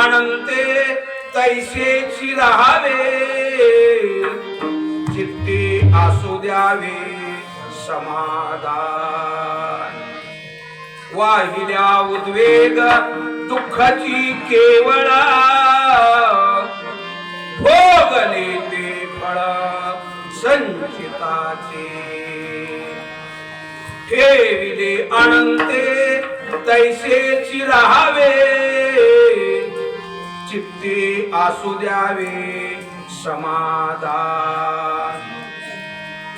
ठेविले अनंते तैसेची राहावे चित्ते असू द्यावे समाधान. वाहिल्या उद्वेग दुःखाची केवळा भोगले ते फळ संचिताचे. ठेविले अनंते तैसेची राहावे. चित्ती असू द्यावे. समाधान.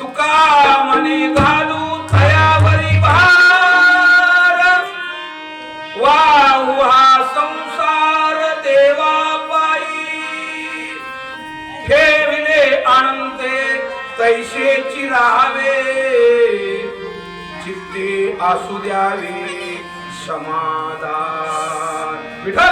तुका मनी घालू तयावरी भार. वाहू हा संसार देवा पायी ठेविले अनंते तैसेची राहावे. चित्ती असू द्यावे. समाधान. विठ्ठल!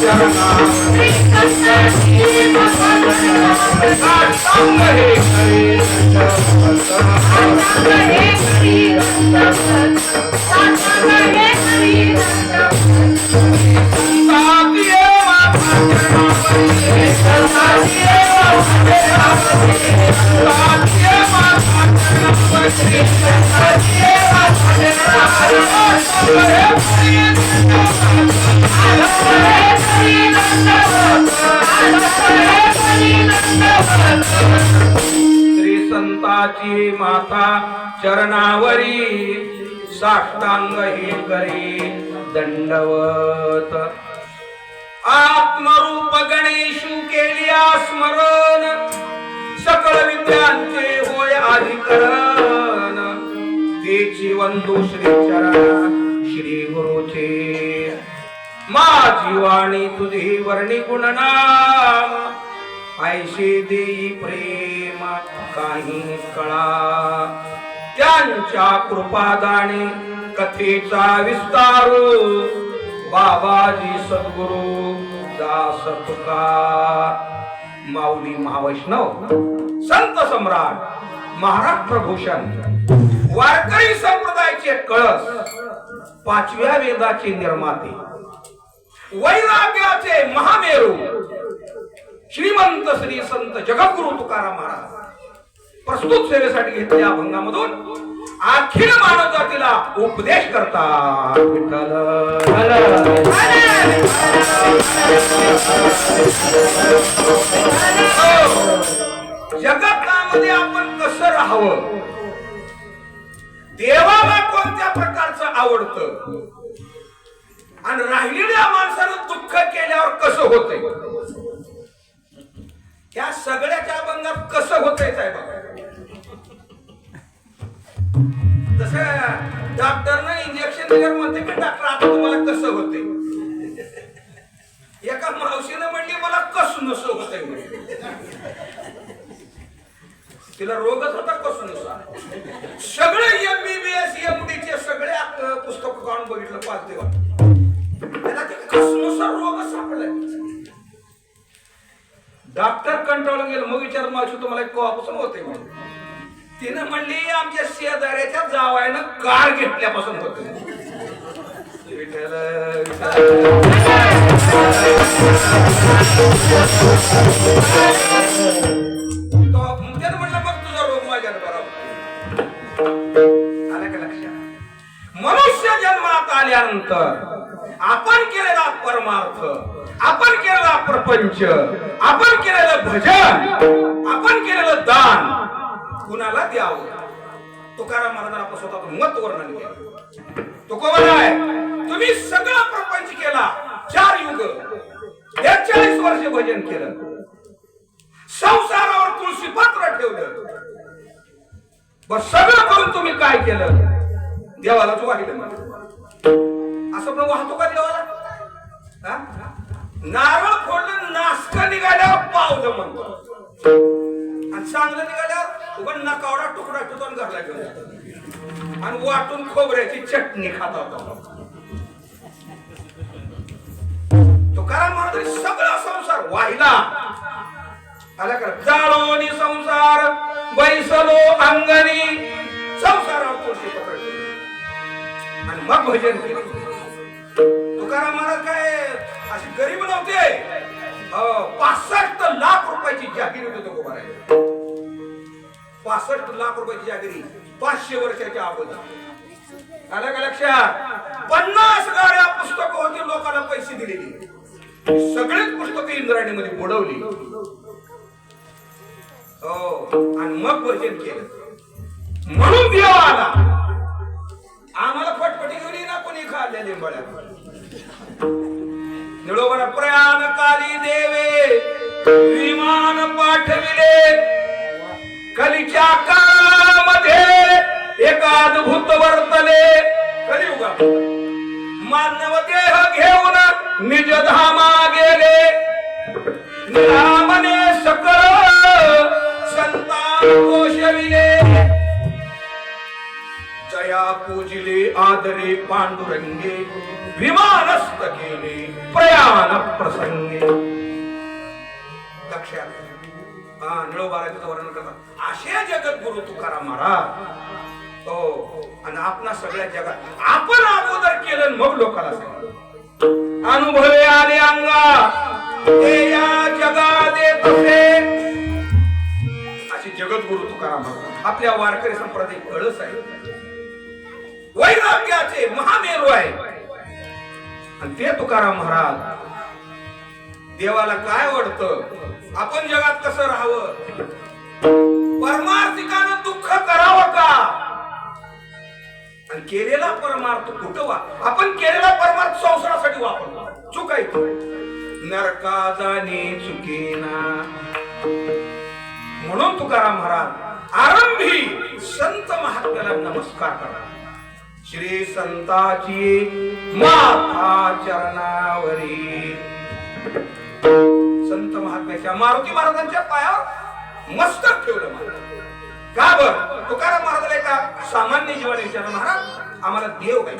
चरणा संताची साष्टांग हे करी दंडवत. आत्मरूप गणेशू केली स्मरण. सकळ विद्यांचे होय अधिकरण. तेची वंदू श्री चरण श्री गुरुचे. माझी वाणी तुझी वर्णी गुणनाम. ऐशी देई प्रेम काही कळा. त्यांच्या कृपादाने कथेचा विस्तार. बाबाजी सद्गुरु दास तुका माऊली महावैष्णव संत सम्राट महाराष्ट्र भूषण वारकरी संप्रदायाचे कळस पाचव्या वेदाचे निर्माते वैराग्याचे महामेरू श्रीमंत श्री संत जगद्गुरु तुकाराम महाराज प्रस्तुत सेवेसाठी घेतलेल्या अभंगामधून अखिल मानव जातीला उपदेश करतात. हो. जगतामध्ये आपण कसं राहावं? देवाला कोणत्या प्रकारचं आवडतं? आणि राहिलेल्या माणसानं दुःख केल्यावर कसं होतंय? त्या सगळ्याच्या अभंगात कसं होतंय साहेब? तसं डॉक्टरनं इंजेक्शन दिल्यावर म्हणते की डॉक्टर आता तुम्हाला कसं होते एका मावशीनं म्हणली मला कस नस होतंय तिला रोगच होता कस नसा. सगळे एमबीबीएस एमडीचे सगळे पुस्तक काढून बघितलं पाच दिवस त्याला ते कसनुसार रोग सापडलाय. डॉक्टर कंटाळून गेलं मग विचार मावशी तुम्हाला कोपासून होते म्हणून. तिनं म्हणली आमच्या शेजाऱ्याच्या जावायनं कार घेतल्यापासून होते. त्यानं म्हणलं मग तुझा रोग माझ्यानं बरा आलं का लक्षात? मनुष्य जन्मात आल्यानंतर आपण केलेला परमार्थ आपण केलेला प्रपंच आपण केलेलं भजन आपण केलेलं दान कुणाला द्यावं. तुकाराम महाराजांना आपलं स्वतः मत वर्णन केलं. तुकोबर आहे? तुम्ही सगळा प्रपंच केला. चार युग. भजन केलं. संसारावर तुळशी पात्र ठेवलं. बर सगळं करून तुम्ही काय केलं? देवालाच वाहिलं असं पण वाहतो का देवाला? नारळ फोडलं नासक निघाल्यावर पावलं म्हणतो आणि चांगलं निघाल्यावर उघड नकावडा तुकडा ठेवतो आणि घरला घेऊन आणि वाटून खोबऱ्याची चटणी खात होता. तुकाराम महाराज सगळा संसार वाहिला. आला का जाळोनी संसार बैसलो अंगणी संसारावर तुळशी पत्र आणि मग भजन केले. तुकाराम महाराज काय असे गरीब नव्हते. हो, पाच सात पासष्ट लाख रुपयाची जागिरी पाचशे वर्षाच्या अगोदर. आलं का लक्षात? पन्नास गाड्या पुस्तक होती लोकांना पैसे दिलेली. सगळेच पुस्तकं इंद्रायणीमध्ये बुडवली. हो आणि मग भजन केलं. म्हणून देव आला. आम्हाला फटफटी घेऊन ना कोणी खाल्ल्या लिंबाळ्या निळोबरा प्रयाण काली देवे विमान पाठविले कलीच्या काळामध्ये एक अद्भुत वर्तले कलियुगा मानव देह घेऊन निज धामा गेले. रामने सकळ संतान कोशविले जया पूजिले आदरे पांडुरंगे विमानस्त केले प्रयाण प्रसंगे. लक्षात हा निळोबाराचं वर्णन करतात. असे जगद्गुरु तुकाराम महाराज. हो, हो आणि आपणा सगळ्या जगात आपण अगोदर केलं मग लोकांना सांगितलं. अनुभवे आले अंगा हे या जगा देत अशी जगद्गुरु तुकाराम महाराज. आपल्या वारकरी संप्रदाय कळस आहे. वैराग्याचे महामेरू आहे. आणि ते तुकाराम महाराज देवाला काय आवडतं आपण जगात कसं राहावं? परमार्थिकानं दुःख करावं का? आणि केलेला परमार्थ कुठं वा आपण केलेला परमार्थ संसारासाठी वापरतो. चुकायचं नरका जाणे चुकेना. म्हणून तुकाराम महाराज आरंभी संत महात्म्याला नमस्कार करा. श्री संताची माता चरणावरी. संत महात्म्याच्या मारुती महाराजांच्या पायावर मस्तक ठेवलं महाराज. का बर? तुकाराम महाराजाला एका सामान्य जीवाने विचारलं महाराज आम्हाला देव काय?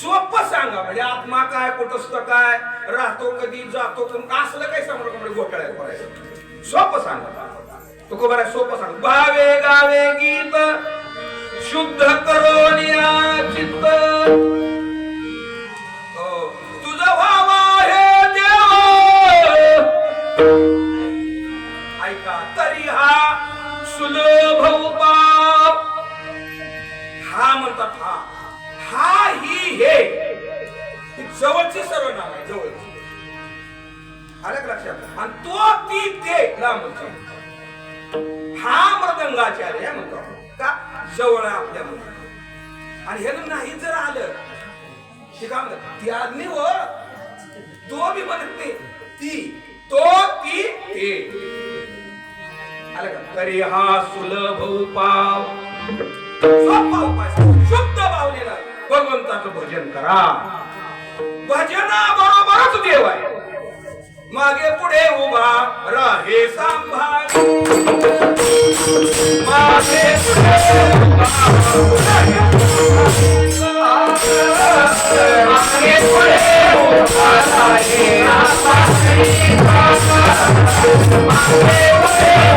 सोपं सांगा म्हणजे आत्मा काय कुटस्थ काय राहतो कधी जातो कधी असलं काय समोर म्हणजे घोटाळ्या करायचं सोपं सांगा. तुकोबारा सोपं सांग. भावे गावे गीत शुद्ध करोनिया चित्त. का? तरी हा सुलभ उपाप हा म्हणतात हा. हा ही हे. जवळची सर्व नाव आहे जवळची. आलं का लक्षात? आणि तो ती ते लांबची हा मृदंगाचार्य म्हणतो. का? जवळ आपल्या मध्ये आणि हे नाही जर आलं शिका काय म्हणतात? तो बी म्हणत नाही. ती तो ती ते. आलं का तरी हा सुलभ उपाव. सोपा उपाय शुद्ध भावनेला भगवंताचं भजन करा. भजना बरोबरच देव आहे. मागे पुढे उभा राहे सांभाळ. मागे पुढे उभा राहे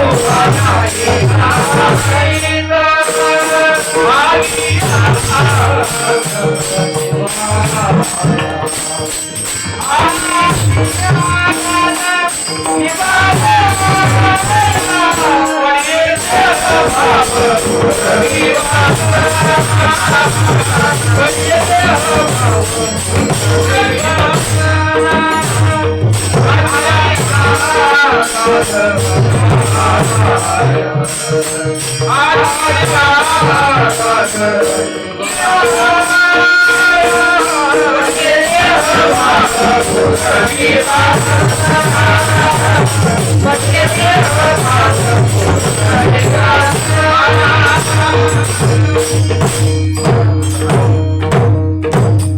मागे पुढे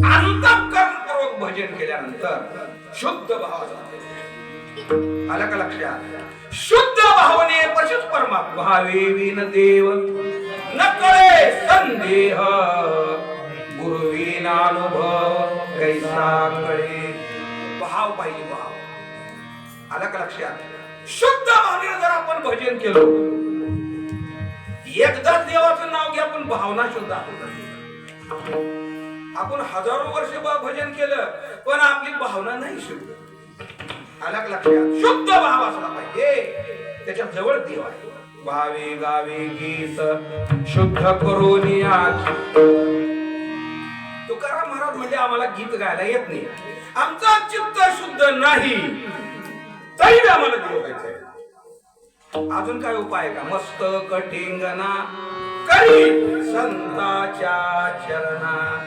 अंतकरणपूर्वक भजन केल्यानंतर शुद्ध भाव जाते. आलं का लक्षात शुद्ध भावने पशुच परमात्मा भावे विन देव न कळे संदेह। गुरुविना अनुभव कैसा कळे? भाव पाहिजे भाव आलं का लक्षात शुद्ध भावने जर आपण भजन केलं एकदाच देवाचं नाव घ्या पण भावना शुद्ध आपण आपण हजारो वर्ष भजन केलं पण आपली भावना नाही शुद्ध. का लक्षात शुद्ध भाव असला पाहिजे. त्याच्याजवळ देव आहे. भावे गावे गीत शुद्ध करून तुकाराम महाराज म्हणजे आम्हाला गीत गायला येत नाही. आमचं चित्त शुद्ध नाही. तरी आम्हाला देव गायचंय. अजून काय उपाय का? मस्त कटिंगना. करी संताच्या चरणा.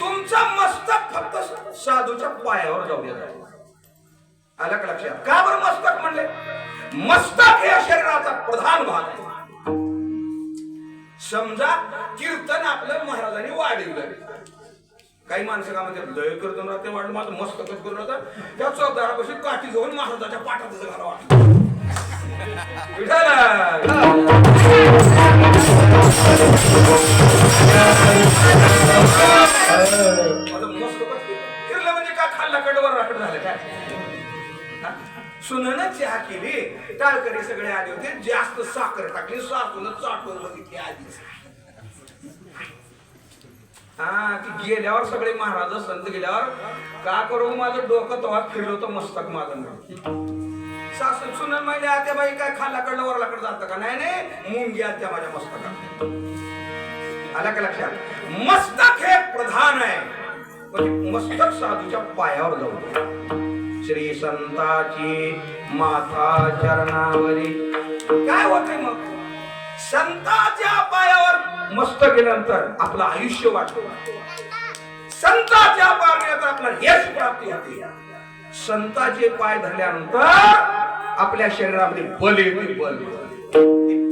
तुमचा मस्तक फक्त साधूच्या पायावर जाऊ द्या आलं का लक्षात? का बरं मस्तक म्हणले? मस्तक हे शरीराचा प्रधान भाग आहे. समजा कीर्तन आपलं महाराजांनी वाढवलं. काही माणसं का म्हणतात लय कीर्तन राहते वाढलं माझं मस्तकच करून राहतं. त्या चौदारापाशी काठी घेऊन महाराजाच्या पाठात घाला वाटलं मस्तकच फिरलं म्हणजे का खाल्ला कडवर राखड झालं? काय सुननं चहा केली. टाळकरी सगळे आले होते. जास्त साखर टाकली. साखरून चाटून बघितली आधीच. हा ती गेल्यावर सगळे महाराज संत गेल्यावर का करू माझं डोकं तेव्हा फिरलो होतं मस्तक माझं सासू सुनन म्हणजे आत्या बाई काय खालाकडलं वरलाकडं जातं का? नाही नाही मुंगी आत्या माझ्या मस्तकात. आला का लक्षात? मस्तक हे प्रधान आहे. म्हणजे मस्तक साधूच्या पायावर जाऊ श्री संताची माथा चरणावरी. काय होते मग? संताच्या पायावर मस्त गेल्यानंतर आपलं आयुष्य वाटतं संताच्या पायावर आपला यश प्राप्ती होते. संताचे पाय धरल्यानंतर आपल्या शरीरामध्ये बल येते बल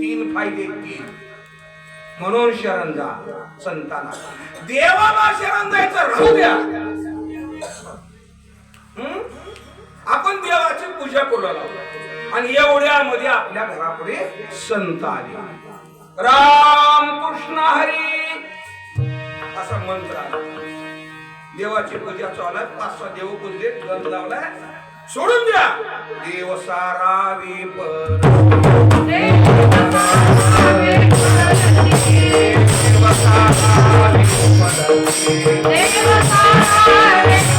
तीन फायदे तीन. म्हणून शरण जा संतांना देवाला शरण जायचं राहू द्या. करू लागलो आणि एवढ्यामध्ये आपल्या घरापुढे संत आले. राम कृष्ण हरी. असा मंत्र आला. देवाची पूजा चालू आहे. पाच सहा देव पूजले गंध लावलाय. सोडून द्या. देव सारावी पर देव सारावी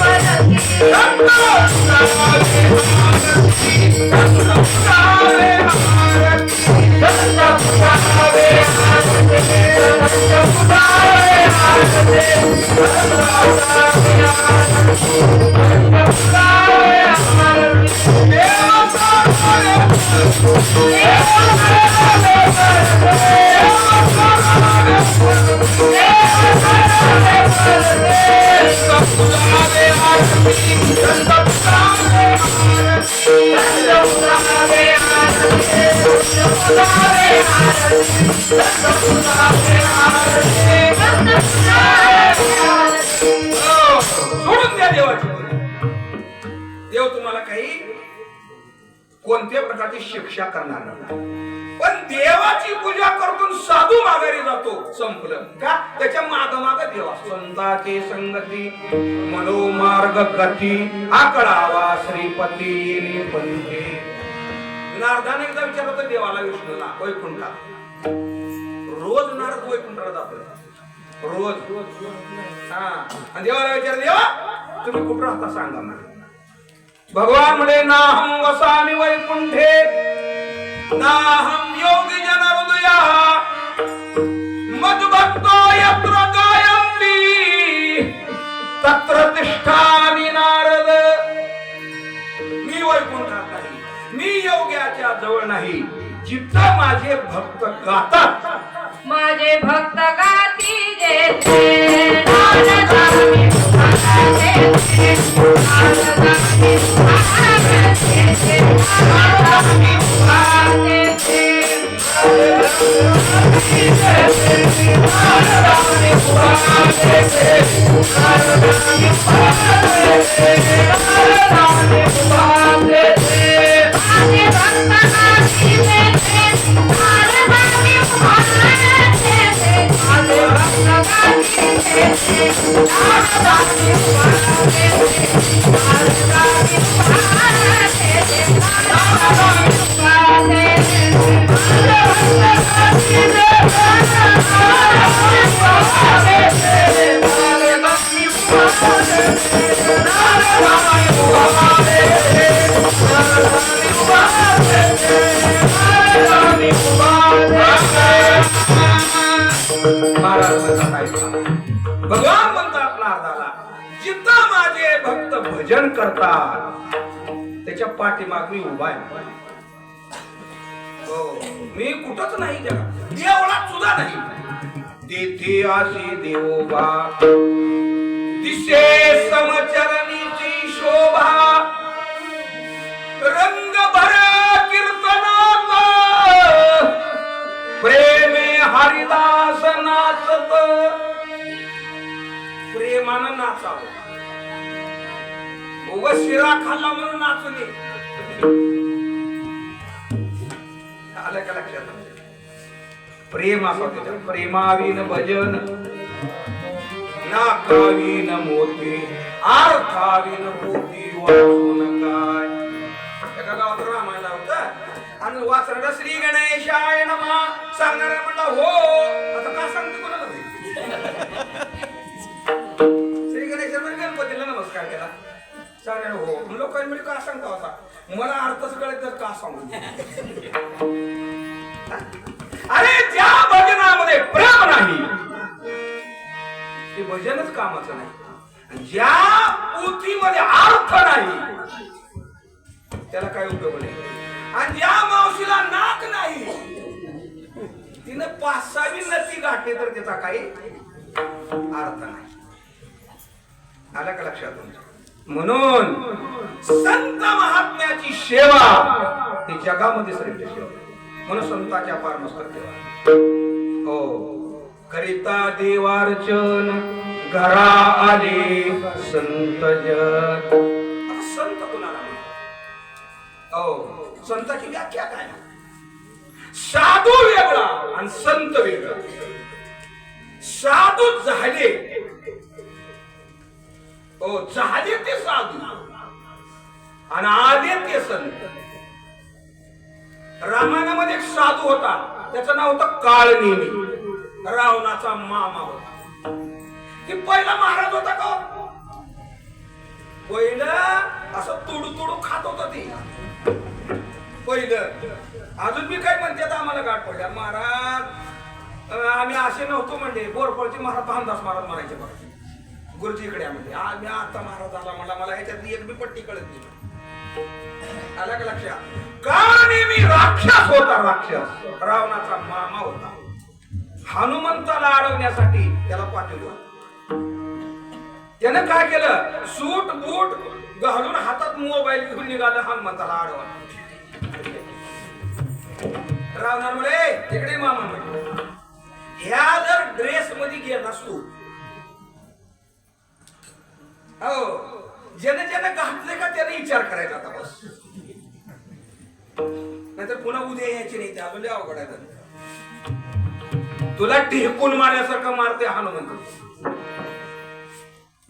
सोडून द्या देवाची देव तुम्हाला काही कोणत्या प्रकारची शिक्षा करणार नाही. पण देवाची पूजा करतून साधू माघारी जातो संपलं. का? त्याच्या माग माग देवा. संताची संगती मनोमार्ग गती आकळावा श्रीपती पंथी नारदाने एकदा विचारलं तर देवाला विष्णूला वैकुंठा रोज नारद वैकुंठाला जातो. रोज. हा. देवाला विचार देवा तुम्ही कुठं राहता सांगा मला. भगवान म्हणे नाहम वसामी वैकुंठे नाहम योगी जन हृदया मदभक्तो यत्र गायन्ति तत्र तिष्ठामि नारद। मी वैकुंठात नाही मी योग्याच्या जवळ नाही जिथं माझे भक्त गातात। माझे भक्त गाती जेथे नारदानी महाराज महाराज म्हणतात भगवान म्हणतात नारदाला जिथं माझे भक्त भजन करतात त्याच्या पाठीमाग मी उभा आहे. हो, मी कुठंच नाही जगात देवळात सुद्धा नाही. तेथे अशी देवोबा. दिशे समचरणीची शोभा. रंग भर कीर्तनाचा. प्रेम हरिदास नाचत प्रेमानं नाचावं. उग शिरा खाल्ला म्हणून नाचू नये आलं का लक्षात? प्रेम असा त्याच्यात प्रेमावीन भजन नाकावीन मोती अर्थावीन मोती वाचून काय? एका गावात रामायण आणि वाचणारा श्री गणेशाय नमा. सांगणार म्हणला हो आता का सांगतो कोणाला श्री गणेश गणपतीला नमस्कार केला. सांगणार हो लोकांनी म्हणजे का सांगता होता? मला अर्थच कळत तर का सांगू? अरे ज्या भजनामध्ये प्रेम नाही ते भजनच कामाचं नाही. ज्या पोथीमध्ये अर्थ नाही त्याला काय उपयोग नाही आणि या मावशीला नाक नाही. तिनं पाच सहावी नती गाठली तर तिचा काही अर्थ नाही. आलं का लक्षात तुमच्या म्हणून संत महात्म्याची सेवा ही जगामध्ये श्रेष्ठ सेवा म्हणून संताच्या पार मस्तक ठेवा हो करिता देवार्चन घरा आले संत जन संत कुणाला हो. संताची व्याख्या काय? साधू वेगळा आणि संत वेगळा. साधू झाले. हो झाले ते साधू. आणि आले ते संत. रामायणामध्ये एक साधू होता. त्याचं नाव होतं काळनेमी रावणाचा मामा होता. ते पहिला महाराज होता का? पहिलं असं तुडू तुडू खात होत ते. पहिलं. अजून मी काय म्हणते आता आम्हाला गाठ पडल्या. महाराज आम्ही असे नव्हतो म्हणजे बोरफळचे महाराज भानदास महाराज मारायचे महाराज गुरुजी इकडे म्हणजे आम्ही आता महाराज आला म्हणला. मला ह्याच्यातली एक बी पट्टी कळत नाही. आला का लक्षात का मी राक्षस होता राक्षस. रावणाचा मामा होता. हनुमंताला अडवण्यासाठी त्याला पाठवलं. त्यानं काय केलं? सूट बूट घालून हातात मोबाईल घेऊन निघाला हनुमंताला आडवा. रावणार म्हणे तिकडे मामा म्हणे. ह्या जर ड्रेस मध्ये गेला असतो. हो ज्याने ज्याने घातले का त्याने विचार करायचा आता बस. नाहीतर पुन्हा उद्या यायचे नाही ते अजून अवघड आहे. तुला ढेकून मारल्यासारखं मारते हनुमंत.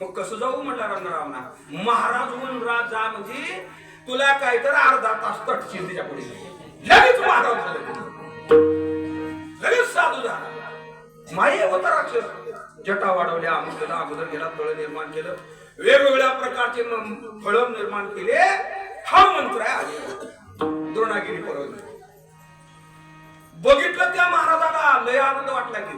मग कसं जाऊ म्हणला रंगरावना? महाराज होऊन राज जा म्हणजे तुला काय तर अर्धा तास तटशील तिच्या पुढे लगेच महाराज झाले लगेच साधू झाला. माये होता राक्षस. जटा वाढवल्या अमुक अगोदर गेला फळ निर्माण केलं. वेगवेगळ्या प्रकारचे फळ निर्माण केले. हा मंत्र आहे आले द्रोणागिरी पर्वत. बघितलं त्या महाराजाला लय आनंद वाटला की.